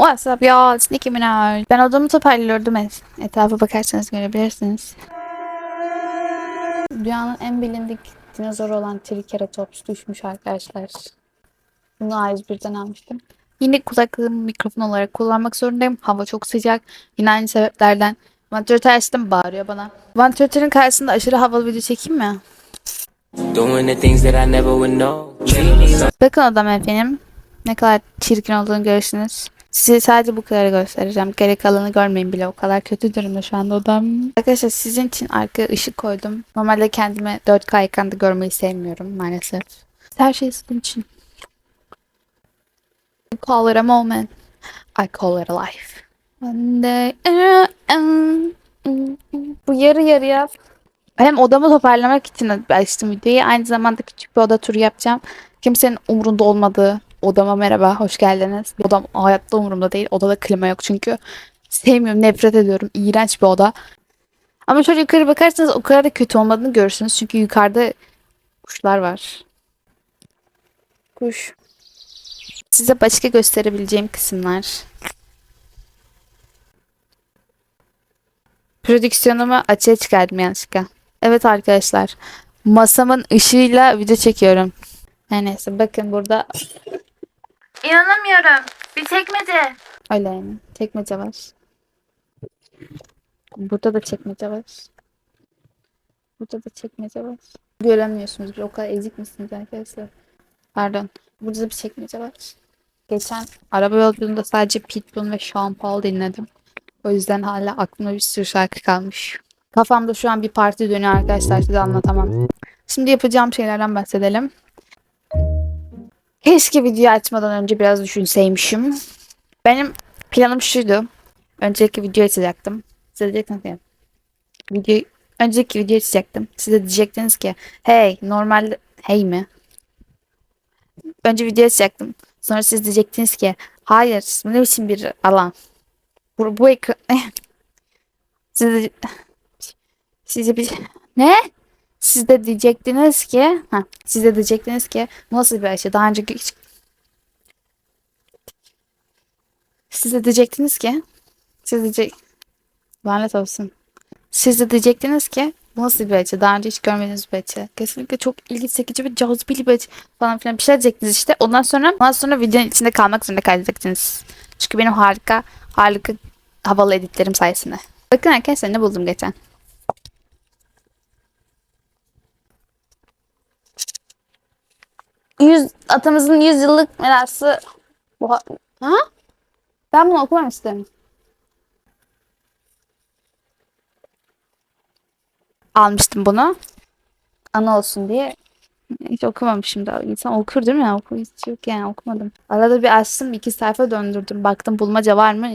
What's up y'all? It's Nicki Minaj. Ben odamı toparlıyordum. Et etrafa bakarsanız görebilirsiniz. Dünyanın en bilindik dinozoru olan Triceratops düşmüş arkadaşlar. Bunu A101'den almıştım. Yine kulaklığımı mikrofon olarak kullanmak zorundayım. Hava çok sıcak. Yine aynı sebeplerden. Vantilatör açtım bağırıyor bana. Vantilatörün karşısında aşırı havalı video çekeyim mi? Bakın odam efendim. Ne kadar çirkin olduğunu görürsünüz. Size sadece bu kadarı göstereceğim. Geri kalanı görmeyin bile. O kadar kötü durumda şu anda odam. Arkadaşlar sizin için arkaya ışık koydum. Normalde kendime 4K ekranda görmeyi sevmiyorum maalesef. Her şey sizin için. You call it a moment. I call it a life. One. Bu yarı yarıya hem odamı toparlamak için açtım videoyu. Aynı zamanda küçük bir oda turu yapacağım. Kimsenin umurunda olmadığı odama merhaba, hoş geldiniz. Odam hayatta umurumda değil. Odada klima yok çünkü. Sevmiyorum, nefret ediyorum. İğrenç bir oda. Ama şöyle yukarı bakarsanız o kadar da kötü olmadığını görürsünüz. Çünkü yukarıda kuşlar var. Kuş. Size başka gösterebileceğim kısımlar. Prodüksiyonumu açığa çıkardım yanlışlıkla. Evet arkadaşlar. Masamın ışığıyla video çekiyorum. Her neyse bakın burada. İnanamıyorum. Bir çekmece. Öyle yani. Çekmece var. Burada da çekmece var. Burada da çekmece var. Göremiyorsunuz. O kadar ezik misiniz arkadaşlar? Pardon. Burada da bir çekmece var. Geçen araba yolculuğunda sadece Pitbull ve Sean Paul dinledim. O yüzden hala aklımda bir sürü şarkı kalmış. Kafamda şu an bir parti dönüyor arkadaşlar size anlatamam. Şimdi yapacağım şeylerden bahsedelim. Keşke video açmadan önce biraz düşünseymişim. Benim planım şuydu. Önceki video açacaktım. Size diyecektiniz ki video, önceki video açacaktım. Size diyecektiniz ki hey normal hey mi? Önce video açacaktım. Sonra siz diyecektiniz ki hayır ne biçim bir alan. Bu, bu ekran siz de, size bir ne? Siz de diyecektiniz ki ha, siz de diyecektiniz ki nasıl bir açı daha önce hiç siz de diyecektiniz ki siz diyecek lanet olsun. Siz de diyecektiniz ki nasıl bir açı? Daha önce hiç görmediğiniz bir açı. Kesinlikle çok ilgi çekici ve cazibeli bir açı falan filan bir şey diyecektiniz işte. Ondan sonra ondan sonra videonun içinde kalmak zorunda kalacaksınız. Çünkü benim harika harika havalı editlerim sayesinde. Bakın arkadaşlar ne buldum geçen. Yüz, atamızın 100 yıllık mirası. Bu, ha? Ben bunu okumam isterim. Almıştım bunu. Ana olsun diye. Hiç okumamışım da. İnsan okur değil mi? Oku, hiç yok yani okumadım. Arada bir açtım iki sayfa döndürdüm. Baktım bulmaca var mı?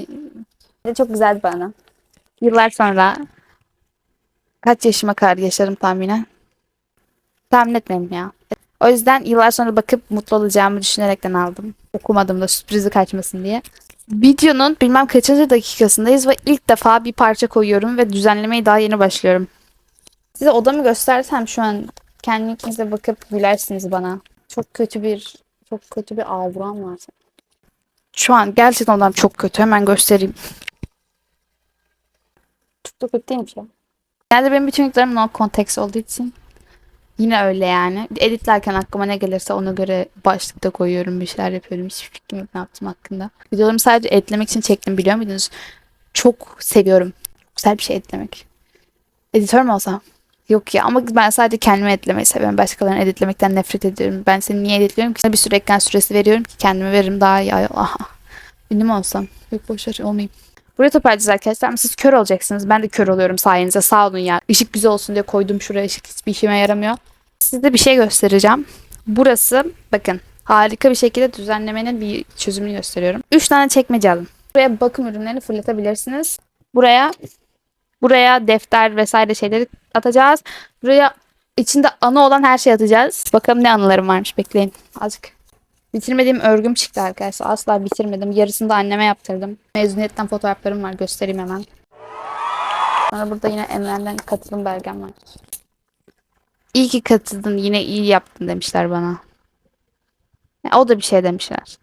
Çok güzel bana. Yıllar sonra kaç yaşıma kadar yaşarım tahminen? Tahmin etmedim ya. O yüzden yıllar sonra bakıp mutlu olacağımı düşünerekten aldım. Okumadım da sürprizi kaçmasın diye. Videonun bilmem kaçıncı dakikasındayız ve ilk defa bir parça koyuyorum ve düzenlemeye daha yeni başlıyorum. Size odamı göstersem şu an kendinize bakıp gülersiniz bana. Çok kötü bir çok kötü bir avram var. Şu an gerçekten odam çok kötü. Hemen göstereyim. Çok da kötü değilmiş ya. Genelde benim bütün yüklerim no context olduğu için Yine öyle yani. Editlerken aklıma ne gelirse ona göre başlıkta koyuyorum. Bir şeyler yapıyorum. Hiç fikrim yok ne yaptım hakkında. Videolarımı sadece editlemek için çektim biliyor muydunuz? Çok seviyorum. Güzel bir şey editlemek. Editör mü olsam? Yok ya ama ben sadece kendimi editlemeyi seviyorum. Başkalarını editlemekten nefret ediyorum. Ben seni niye editliyorum ki? Sana bir sürü ekran süresi veriyorum ki kendime veririm daha iyi. Aha. Ünlü mü olsam? Yok boşver olmayayım. Buraya toparlayacağız arkadaşlar ama siz kör olacaksınız. Ben de kör oluyorum sayenizde. Sağ olun ya. Işık güzel olsun diye koydum şuraya. Işık hiçbir işime yaramıyor. Size bir şey göstereceğim. Burası bakın harika bir şekilde düzenlemenin bir çözümünü gösteriyorum. 3 tane çekmece alın. Buraya bakım ürünlerini fırlatabilirsiniz. Buraya buraya defter vesaire şeyleri atacağız. Buraya içinde anı olan her şeyi atacağız. Bakalım ne anılarım varmış bekleyin. Azıcık. Bitirmediğim örgüm çıktı arkadaşlar. Asla bitirmedim. Yarısını da anneme yaptırdım. Mezuniyetten fotoğraflarım var. Göstereyim hemen. Sonra burada yine Enver'den katılım belgem var. İyi ki katıldın. Yine iyi yaptın demişler bana. Ya, o da bir şey demişler.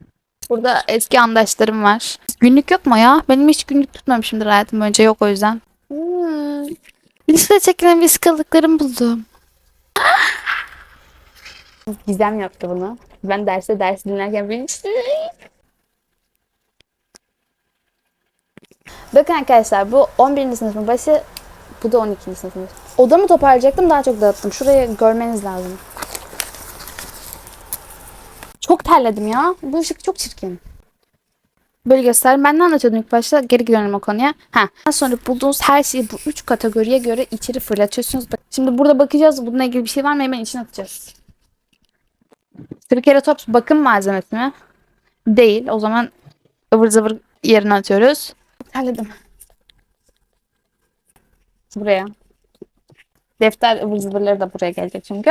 Burada eski andaşlarım var. Günlük yok mu ya? Benim hiç günlük tutmamışımdır hayatım boyunca yok o yüzden. Hmm. Liste çekilen vesikalıklarımı buldum. Gizem yaptı bunu. Ben derste ders dinlerken beni Bakın arkadaşlar bu 11. sınıfın başı bu da 12. sınıfın başı. Odamı toparlayacaktım daha çok dağıttım. Şurayı görmeniz lazım. Çok terledim ya. Bu ışık çok çirkin. Böyle göster. Ben ne anlatıyordum ilk başta? Geri gidiyorum o konuya. Ha. Sonra bulduğunuz her şeyi bu üç kategoriye göre içeri fırlatıyorsunuz. Şimdi burada bakacağız. Bununla ilgili bir şey var mı? Hemen içine atacağız. Triceratops bakım malzemesi mi? Değil. O zaman ıvır zıvır yerine atıyoruz. Terledim. Buraya. Defter ıvır zıvırları da buraya gelecek çünkü.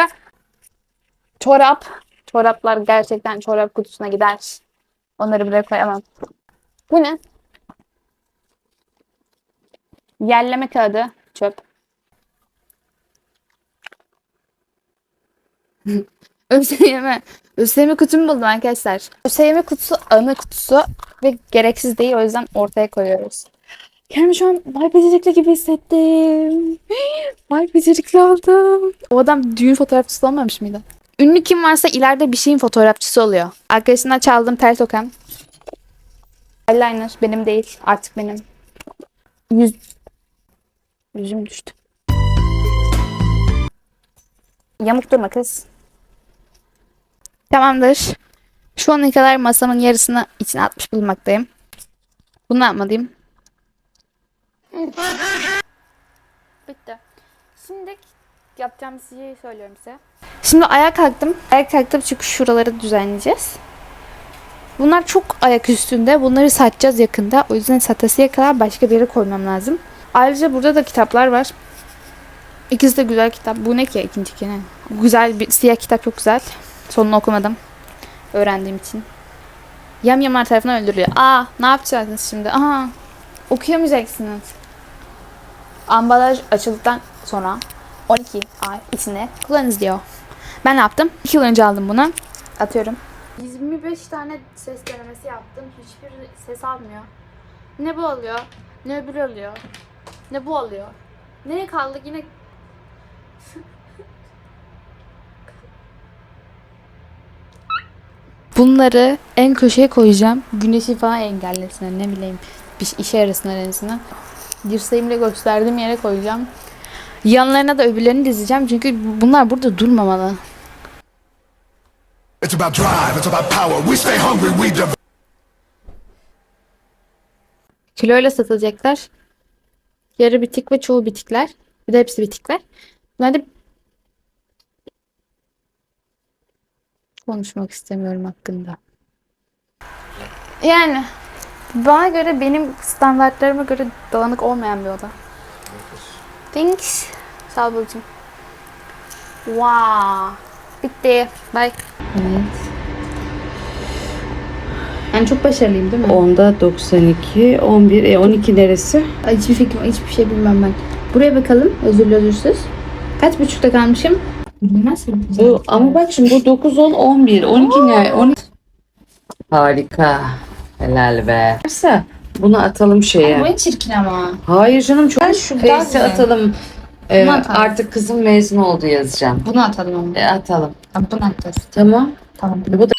Çorap. Çoraplar gerçekten çorap kutusuna gider. Onları buraya koyamam. Bu ne? Yerleme kağıdı. Çöp. ÖSYM. ÖSYM kutumu buldum arkadaşlar. ÖSYM kutusu anı kutusu ve gereksiz değil o yüzden ortaya koyuyoruz. Kendimi şu an vay becerikli gibi hissettim. Vay becerikli oldum. O adam düğün fotoğrafçısı olmamış mıydı? Ünlü kim varsa ileride bir şeyin fotoğrafçısı oluyor. Arkadaşından çaldığım tel tokan. Eyeliner benim değil. Artık benim. Yüz... Yüzüm düştü. Yamuk durma kız. Tamamdır. Şu ana kadar masamın yarısını içine atmış bulunmaktayım. Bunu yapmalıyım? Bitti. Şimdi yapacağım bir şeyi söylüyorum size. Şimdi ayağa kalktım. Ayağa kalktım çünkü şuraları düzenleyeceğiz. Bunlar çok ayak üstünde. Bunları satacağız yakında. O yüzden satasıya kadar başka bir yere koymam lazım. Ayrıca burada da kitaplar var. İkisi de güzel kitap. Bu ne ki ikinci ki ne? Güzel bir siyah kitap çok güzel. Sonunu okumadım. Öğrendiğim için. Yamyamlar tarafından öldürüyor. Aa ne yapacaksınız şimdi? Aa okuyamayacaksınız. Ambalaj açıldıktan sonra 12 ay içinde kullanınız diyor. Ben ne yaptım? 2 yıl önce aldım bunu. Atıyorum. 25 tane ses denemesi yaptım. Hiçbir ses almıyor. Ne bu oluyor? Ne öbürü oluyor? Ne bu oluyor? Nereye kaldı? Yine Bunları en köşeye koyacağım. Güneşi falan engellesin. Ne bileyim. Bir işe yarasınlar en azından. Dirseğimle gösterdiğim yere koyacağım. Yanlarına da öbürlerini dizeceğim. Çünkü bunlar burada durmamalı. It's about drive, it's about power. We stay hungry, we. Kiloyla satılacaklar. Yarı bitik ve çoğu bitikler. Bir de hepsi bitikler. Bunlar da konuşmak istemiyorum hakkında. Yani bana göre benim standartlarıma göre dağınık olmayan bir oda. Thanks. Sağ ol babacığım. Wow. Bitti. Bye. Evet. Yani çok başarılıyım değil mi? Onda 92, 11, e 12 neresi? Ay, hiçbir fikrim, hiçbir şey bilmem ben. Buraya bakalım. Özürlü özürsüz. Kaç buçukta kalmışım? Bu ama bak şimdi bu 9, 10, 11, 12 ne? 12. Harika. Helal be. Varsa bunu atalım şeye. En çirkin ama. Hayır canım çok Ben şu Face'e atalım. Ee, Bunu atalım. artık kızım mezun oldu yazacağım. Bunu atalım ama. E, atalım. Bunu atacağız. Tamam. Tamam. Bu da